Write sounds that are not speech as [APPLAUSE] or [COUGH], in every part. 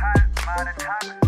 말은 하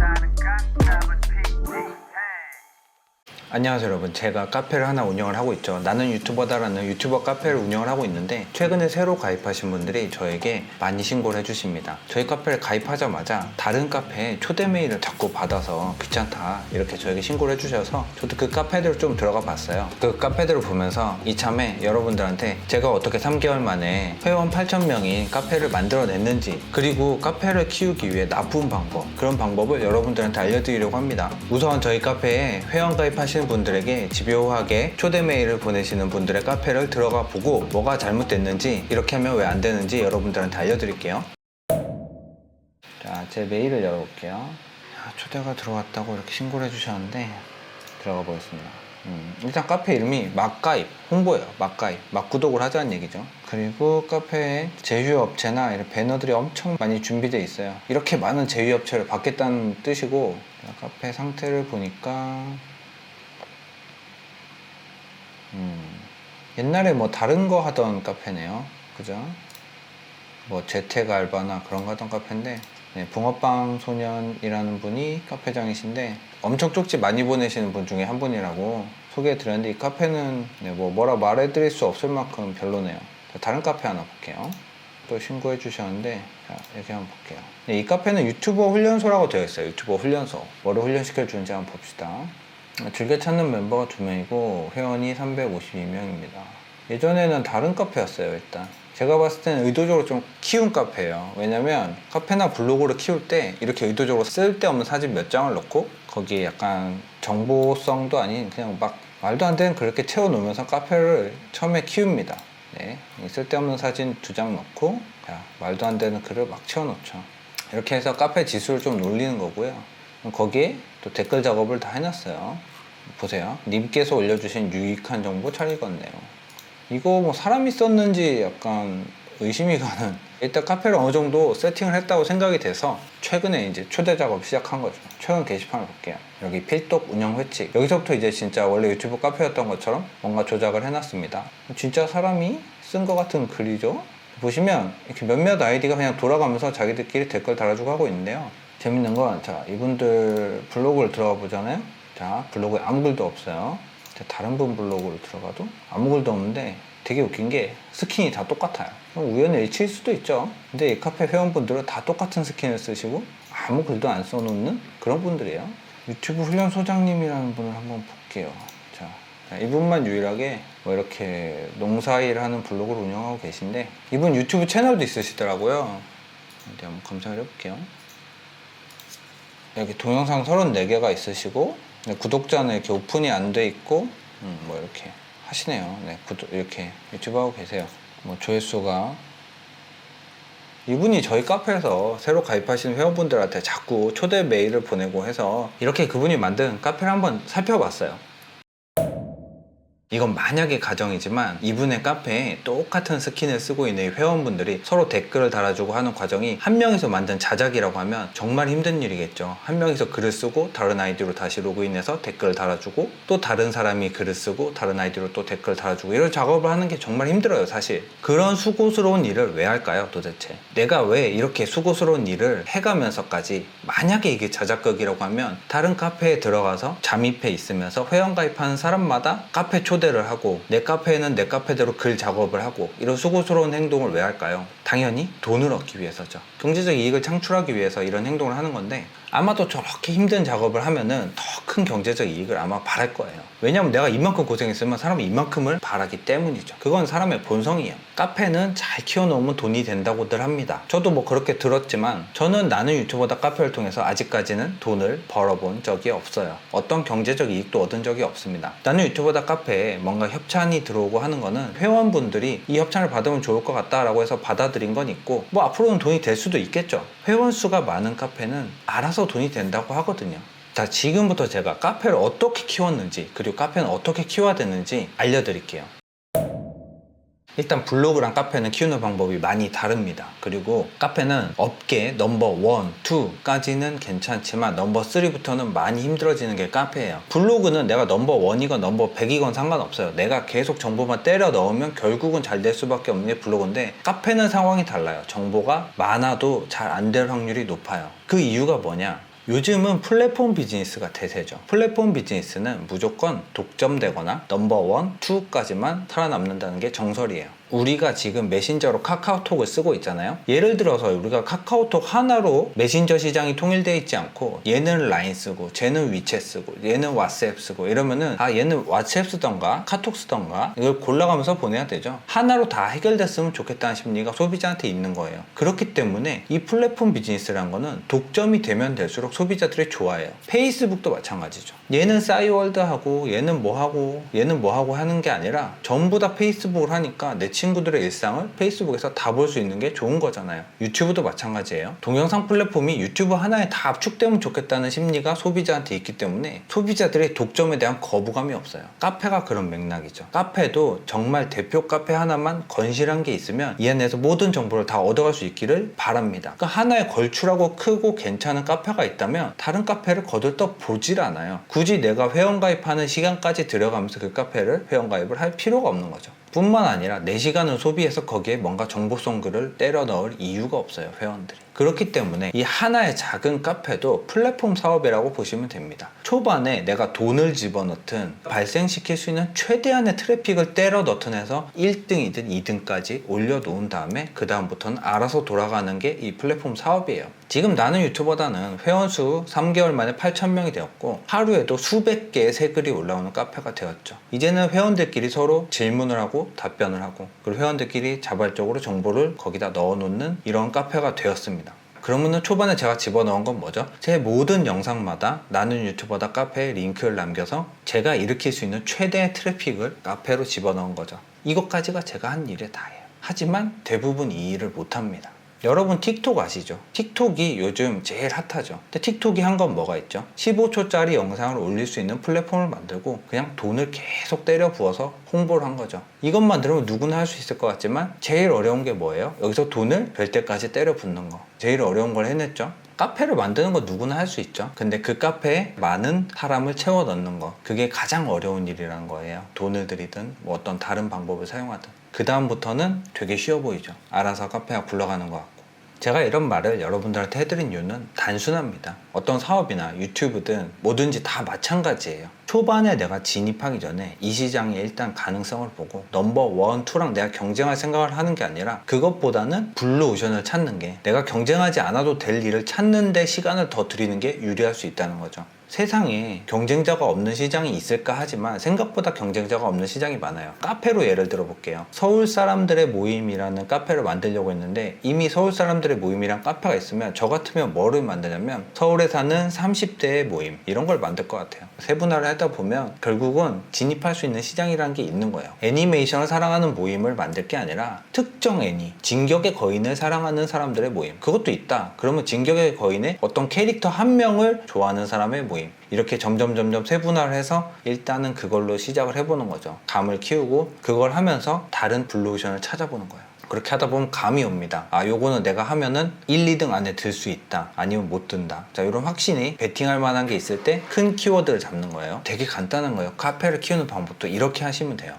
안녕하세요 여러분. 제가 카페를 하나 운영을 하고 있죠. 나는 유튜버다라는 유튜버 카페를 운영을 하고 있는데 최근에 새로 가입하신 분들이 저에게 많이 신고를 해주십니다. 저희 카페를 가입하자마자 다른 카페에 초대 메일을 자꾸 받아서 귀찮다 이렇게 저에게 신고를 해주셔서 저도 그 카페들을 좀 들어가 봤어요. 그 카페들을 보면서 이참에 여러분들한테 제가 어떻게 3개월 만에 회원 8,000명이 카페를 만들어냈는지 그리고 카페를 키우기 위해 나쁜 방법 그런 방법을 여러분들한테 알려드리려고 합니다. 우선 저희 카페에 회원 가입하 시는 분들에게 집요하게 초대 메일을 보내시는 분들의 카페를 들어가 보고 뭐가 잘못됐는지 이렇게 하면 왜 안 되는지 여러분들한테 알려드릴게요 자, 제 메일을 열어볼게요. 자, 초대가 들어왔다고 이렇게 신고를 해주셨는데 들어가 보겠습니다. 음, 일단 카페 이름이 막가입, 홍보예요. 막가입, 막구독을 하자는 얘기죠. 그리고 카페에 제휴업체나 이런 배너들이 엄청 많이 준비되어 있어요. 이렇게 많은 제휴업체를 받겠다는 뜻이고 자, 카페 상태를 보니까 옛날에 뭐 다른 거 하던 카페네요. 그죠? 뭐 재택 알바나 그런 거 하던 카페인데 네, 붕어빵 소년이라는 분이 카페장이신데 엄청 쪽지 많이 보내시는 분 중에 한 분이라고 소개해 드렸는데 이 카페는 네, 뭐 뭐라 말해 드릴 수 없을 만큼 별로네요. 자, 다른 카페 하나 볼게요. 또 신고해 주셨는데 자, 이렇게 한번 볼게요. 네, 이 카페는 유튜버 훈련소라고 되어 있어요. 유튜버 훈련소. 뭐를 훈련시켜 주는지 한번 봅시다 즐겨 찾는 멤버가 2명이고 회원이 352명입니다. 예전에는 다른 카페였어요 일단. 제가 봤을 때는 의도적으로 좀 키운 카페예요. 왜냐면 카페나 블로그를 키울 때 이렇게 의도적으로 쓸데없는 사진 몇 장을 넣고 거기에 약간 정보성도 아닌 그냥 막 말도 안 되는 그렇게 채워놓으면서 카페를 처음에 키웁니다. 네, 이 쓸데없는 사진 두 장 넣고 자, 말도 안 되는 글을 막 채워놓죠. 이렇게 해서 카페 지수를 좀 올리는 거고요. 거기에 또 댓글 작업을 다 해놨어요. 보세요. 님께서 올려주신 유익한 정보 잘 읽었네요. 이거 뭐 사람이 썼는지 약간 의심이 가는. 일단 카페를 어느 정도 세팅을 했다고 생각이 돼서 최근에 이제 초대 작업 시작한 거죠. 최근 게시판을 볼게요. 여기 필독 운영 회칙. 여기서부터 이제 진짜 원래 유튜브 카페였던 것처럼 뭔가 조작을 해놨습니다. 진짜 사람이 쓴 것 같은 글이죠? 보시면 이렇게 몇몇 아이디가 그냥 돌아가면서 자기들끼리 댓글 달아주고 하고 있는데요 재밌는 건 자 이분들 블로그를 들어가 보잖아요 자 블로그에 아무 글도 없어요 자, 다른 분 블로그로 들어가도 아무 글도 없는데 되게 웃긴 게 스킨이 다 똑같아요. 우연의 일치일 수도 있죠. 근데 이 카페 회원분들은 다 똑같은 스킨을 쓰시고 아무 글도 안 써놓는 그런 분들이에요. 유튜브 훈련 소장님이라는 분을 한번 볼게요. 자, 이분만 유일하게 뭐 이렇게 농사일 하는 블로그를 운영하고 계신데 이분 유튜브 채널도 있으시더라고요. 한번 검색을 해볼게요. 여기 동영상 34개가 있으시고 네, 구독자는 이렇게 오픈이 안 돼 있고 음, 뭐 이렇게 하시네요. 네, 구독 이렇게 유튜브 하고 계세요. 뭐 조회수가 이분이 저희 카페에서 새로 가입하시는 회원분들한테 자꾸 초대 메일을 보내고 해서 이렇게 그분이 만든 카페를 한번 살펴봤어요. 이건 만약의 가정이지만 이분의 카페에 똑같은 스킨을 쓰고 있는 이 회원분들이 서로 댓글을 달아주고 하는 과정이 한 명이서 만든 자작이라고 하면 정말 힘든 일이겠죠. 한 명이서 글을 쓰고 다른 아이디로 다시 로그인해서 댓글을 달아주고 또 다른 사람이 글을 쓰고 다른 아이디로 또 댓글을 달아주고 이런 작업을 하는 게 정말 힘들어요, 사실. 그런 수고스러운 일을 왜 할까요, 도대체? 내가 왜 이렇게 수고스러운 일을 해가면서까지 만약에 이게 자작극이라고 하면 다른 카페에 들어가서 잠입해 있으면서 회원 가입하는 사람마다 카페 초 대를 하고 내 카페에는 내 카페대로 글 작업을 하고 이런 수고스러운 행동을 왜 할까요? 당연히 돈을 얻기 위해서죠. 경제적 이익을 창출하기 위해서 이런 행동을 하는 건데 아마도 저렇게 힘든 작업을 하면은 더 큰 경제적 이익을 아마 바랄 거예요. 왜냐면 내가 이만큼 고생했으면 사람이 이만큼을 바라기 때문이죠. 그건 사람의 본성이에요. 카페는 잘 키워놓으면 돈이 된다고들 합니다. 저도 뭐 그렇게 들었지만 저는 나는 유튜버다 카페를 통해서 아직까지는 돈을 벌어본 적이 없어요. 어떤 경제적 이익도 얻은 적이 없습니다. 나는 유튜버다 카페에 뭔가 협찬이 들어오고 하는 거는 회원분들이 이 협찬을 받으면 좋을 것 같다라고 해서 받아들 인건 있고 뭐 앞으로는 돈이 될 수도 있겠죠. 회원 수가 많은 카페는 알아서 돈이 된다고 하거든요. 자, 지금부터 제가 카페를 어떻게 키웠는지, 그리고 카페는 어떻게 키워야 되는지 알려드릴게요. 일단 블로그랑 카페는 키우는 방법이 많이 다릅니다. 그리고 카페는 업계 넘버 1, 2까지는 괜찮지만 넘버 3부터는 많이 힘들어지는 게 카페예요. 블로그는 내가 넘버 1이건 넘버 100이건 상관없어요. 내가 계속 정보만 때려 넣으면 결국은 잘 될 수밖에 없는 게 블로그인데 카페는 상황이 달라요. 정보가 많아도 잘 안 될 확률이 높아요. 그 이유가 뭐냐? 요즘은 플랫폼 비즈니스가 대세죠. 플랫폼 비즈니스는 무조건 독점되거나 넘버원, 투까지만 살아남는다는 게 정설이에요. 우리가 지금 메신저로 카카오톡을 쓰고 있잖아요. 예를 들어서 우리가 카카오톡 하나로 메신저 시장이 통일되어 있지 않고 얘는 라인 쓰고 쟤는 위챗 쓰고 얘는 왓츠앱 쓰고 이러면은 아 얘는 왓츠앱 쓰던가 카톡 쓰던가 이걸 골라가면서 보내야 되죠. 하나로 다 해결됐으면 좋겠다는 심리가 소비자한테 있는 거예요. 그렇기 때문에 이 플랫폼 비즈니스라는 거는 독점이 되면 될수록 소비자들이 좋아해요. 페이스북도 마찬가지죠. 얘는 싸이월드 하고 얘는 뭐 하고 얘는 뭐 하고 하는 게 아니라 전부 다 페이스북을 하니까 내 친구들의 일상을 페이스북에서 다 볼 수 있는 게 좋은 거잖아요. 유튜브도 마찬가지예요. 동영상 플랫폼이 유튜브 하나에 다 압축되면 좋겠다는 심리가 소비자한테 있기 때문에 소비자들의 독점에 대한 거부감이 없어요. 카페가 그런 맥락이죠. 카페도 정말 대표 카페 하나만 건실한 게 있으면 이 안에서 모든 정보를 다 얻어갈 수 있기를 바랍니다. 그 하나에 걸출하고 크고 괜찮은 카페가 있다면 다른 카페를 거들떠 보질 않아요. 굳이 내가 회원가입하는 시간까지 들여가면서 그 카페를 회원가입을 할 필요가 없는 거죠. 뿐만 아니라 내 시간을 소비해서 거기에 뭔가 정보성 글을 때려 넣을 이유가 없어요 회원들이 그렇기 때문에 이 하나의 작은 카페도 플랫폼 사업이라고 보시면 됩니다 초반에 내가 돈을 집어넣든 발생시킬 수 있는 최대한의 트래픽을 때려 넣든 해서 1등이든 2등까지 올려놓은 다음에 그 다음부터는 알아서 돌아가는 게 이 플랫폼 사업이에요 지금 나는 유튜버다는 회원수 3개월 만에 8,000명이 되었고 하루에도 수백 개의 새 글이 올라오는 카페가 되었죠. 이제는 회원들끼리 서로 질문을 하고 답변을 하고 그리고 회원들끼리 자발적으로 정보를 거기다 넣어놓는 이런 카페가 되었습니다. 그러면은 초반에 제가 집어넣은 건 뭐죠? 제 모든 영상마다 나는 유튜버다 카페에 링크를 남겨서 제가 일으킬 수 있는 최대의 트래픽을 카페로 집어넣은 거죠. 이것까지가 제가 한 일의 다예요. 하지만 대부분 이 일을 못합니다. 여러분 틱톡 아시죠? 틱톡이 요즘 제일 핫하죠. 근데 틱톡이 한 건 뭐가 있죠? 15초짜리 영상을 올릴 수 있는 플랫폼을 만들고 그냥 돈을 계속 때려 부어서 홍보를 한 거죠. 이것만 들으면 누구나 할 수 있을 것 같지만 제일 어려운 게 뭐예요? 여기서 돈을 별 때까지 때려 붓는 거. 제일 어려운 걸 해냈죠. 카페를 만드는 거 누구나 할 수 있죠. 근데 그 카페에 많은 사람을 채워 넣는 거. 그게 가장 어려운 일이라는 거예요. 돈을 들이든 뭐 어떤 다른 방법을 사용하든. 그 다음부터는 되게 쉬워 보이죠. 알아서 카페가 굴러가는 것 같고. 제가 이런 말을 여러분들한테 해드린 이유는 단순합니다. 어떤 사업이나 유튜브든 뭐든지 다 마찬가지예요. 초반에 내가 진입하기 전에 이 시장의 일단 가능성을 보고 넘버 원, 투랑 내가 경쟁할 생각을 하는 게 아니라 그것보다는 블루 오션을 찾는 게 내가 경쟁하지 않아도 될 일을 찾는 데 시간을 더 들이는 게 유리할 수 있다는 거죠. 세상에 경쟁자가 없는 시장이 있을까 하지만 생각보다 경쟁자가 없는 시장이 많아요. 카페로 예를 들어 볼게요. 서울 사람들의 모임이라는 카페를 만들려고 했는데 이미 서울 사람들의 모임이란 카페가 있으면 저 같으면 뭐를 만드냐면 서울에 사는 30대의 모임 이런 걸 만들 것 같아요. 세분화를 하다 보면 결국은 진입할 수 있는 시장이라는 게 있는 거예요. 애니메이션을 사랑하는 모임을 만들 게 아니라 특정 애니, 진격의 거인을 사랑하는 사람들의 모임 그것도 있다. 그러면 진격의 거인의 어떤 캐릭터 한 명을 좋아하는 사람의 모임 이렇게 점점 점점 세분화를 해서 일단은 그걸로 시작을 해보는 거죠. 감을 키우고 그걸 하면서 다른 블루오션을 찾아보는 거예요. 그렇게 하다 보면 감이 옵니다. 아, 요거는 내가 하면은 1, 2등 안에 들 수 있다. 아니면 못 든다. 자, 이런 확신이 베팅할 만한 게 있을 때 큰 키워드를 잡는 거예요. 되게 간단한 거예요. 카페를 키우는 방법도 이렇게 하시면 돼요.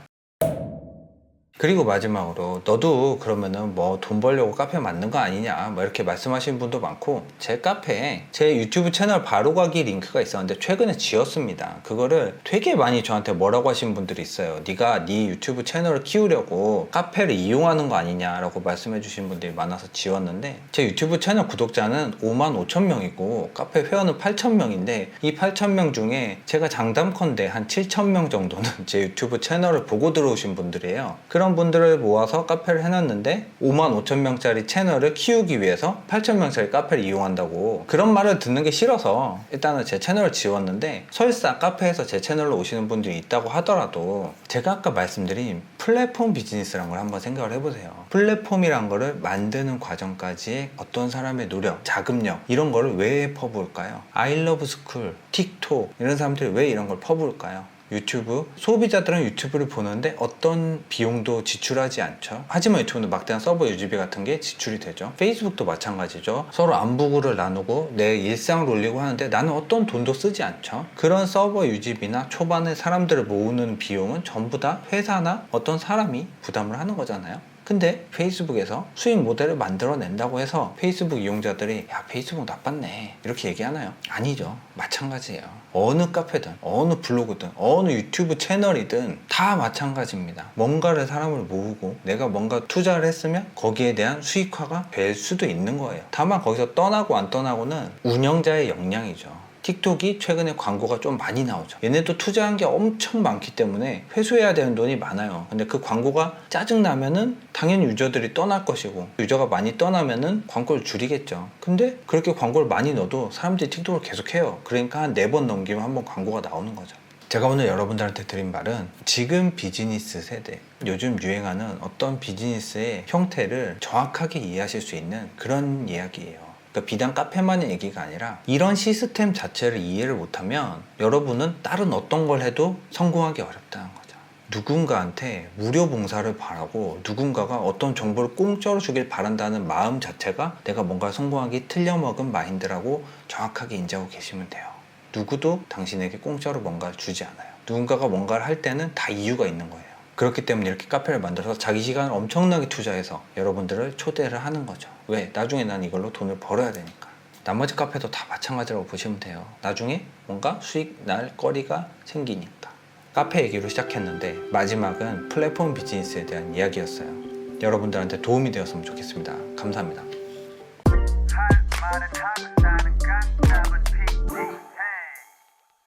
그리고 마지막으로 너도 그러면은 뭐 돈 벌려고 카페 만든 거 아니냐? 뭐 이렇게 말씀하시는 분도 많고 제 카페에 제 유튜브 채널 바로가기 링크가 있었는데 최근에 지웠습니다. 그거를 되게 많이 저한테 뭐라고 하시는 분들이 있어요. 네가 네 유튜브 채널을 키우려고 카페를 이용하는 거 아니냐라고 말씀해 주신 분들이 많아서 지웠는데 제 유튜브 채널 구독자는 5만 5천 명이고 카페 회원은 8천 명인데 이 8천 명 중에 제가 장담컨대 한 7천 명 정도는 [LAUGHS] 제 유튜브 채널을 보고 들어오신 분들이에요. 그런 분들을 모아서 카페를 해놨는데 5만 5천 명짜리 채널을 키우기 위해서 8천 명짜리 카페를 이용한다고 그런 말을 듣는 게 싫어서 일단은 제 채널을 지웠는데 설사 카페에서 제 채널로 오시는 분들이 있다고 하더라도 제가 아까 말씀드린 플랫폼 비즈니스라는 걸 한번 생각을 해보세요 플랫폼이란 거를 만드는 과정까지 어떤 사람의 노력, 자금력 이런 거를 왜 퍼부을까요? 아이러브 스쿨, 틱톡 이런 사람들이 왜 이런 걸 퍼부을까요? 유튜브 소비자들은 유튜브를 보는데 어떤 비용도 지출하지 않죠. 하지만 유튜브는 막대한 서버 유지비 같은 게 지출이 되죠. 페이스북도 마찬가지죠. 서로 안부구를 나누고 내 일상을 올리고 하는데 나는 어떤 돈도 쓰지 않죠. 그런 서버 유지비나 초반에 사람들을 모으는 비용은 전부 다 회사나 어떤 사람이 부담을 하는 거잖아요. 근데 페이스북에서 수익 모델을 만들어낸다고 해서 페이스북 이용자들이 야 페이스북 나빴네. 이렇게 얘기하나요? 아니죠. 마찬가지예요. 어느 카페든 어느 블로그든 어느 유튜브 채널이든 다 마찬가지입니다. 뭔가를 사람을 모으고 내가 뭔가 투자를 했으면 거기에 대한 수익화가 될 수도 있는 거예요. 다만 거기서 떠나고 안 떠나고는 운영자의 역량이죠 틱톡이 최근에 광고가 좀 많이 나오죠. 얘네도 투자한 게 엄청 많기 때문에 회수해야 되는 돈이 많아요. 근데 그 광고가 짜증나면은 당연히 유저들이 떠날 것이고 유저가 많이 떠나면은 광고를 줄이겠죠. 근데 그렇게 광고를 많이 넣어도 사람들이 틱톡을 계속 해요. 그러니까 한 네 번 넘기면 한 번 광고가 나오는 거죠. 제가 오늘 여러분들한테 드린 말은 지금 비즈니스 세대, 요즘 유행하는 어떤 비즈니스의 형태를 정확하게 이해하실 수 있는 그런 이야기예요. 그러니까 비단 카페만의 얘기가 아니라 이런 시스템 자체를 이해를 못하면 여러분은 다른 어떤 걸 해도 성공하기 어렵다는 거죠. 누군가한테 무료 봉사를 바라고 누군가가 어떤 정보를 공짜로 주길 바란다는 마음 자체가 내가 뭔가 성공하기 틀려먹은 마인드라고 정확하게 인지하고 계시면 돼요. 누구도 당신에게 공짜로 뭔가를 주지 않아요. 누군가가 뭔가를 할 때는 다 이유가 있는 거예요. 그렇기 때문에 이렇게 카페를 만들어서 자기 시간을 엄청나게 투자해서 여러분들을 초대를 하는 거죠. 왜? 나중에 난 이걸로 돈을 벌어야 되니까. 나머지 카페도 다 마찬가지라고 보시면 돼요. 나중에 뭔가 수익 날 거리가 생기니까. 카페 얘기로 시작했는데 마지막은 플랫폼 비즈니스에 대한 이야기였어요. 여러분들한테 도움이 되었으면 좋겠습니다. 감사합니다.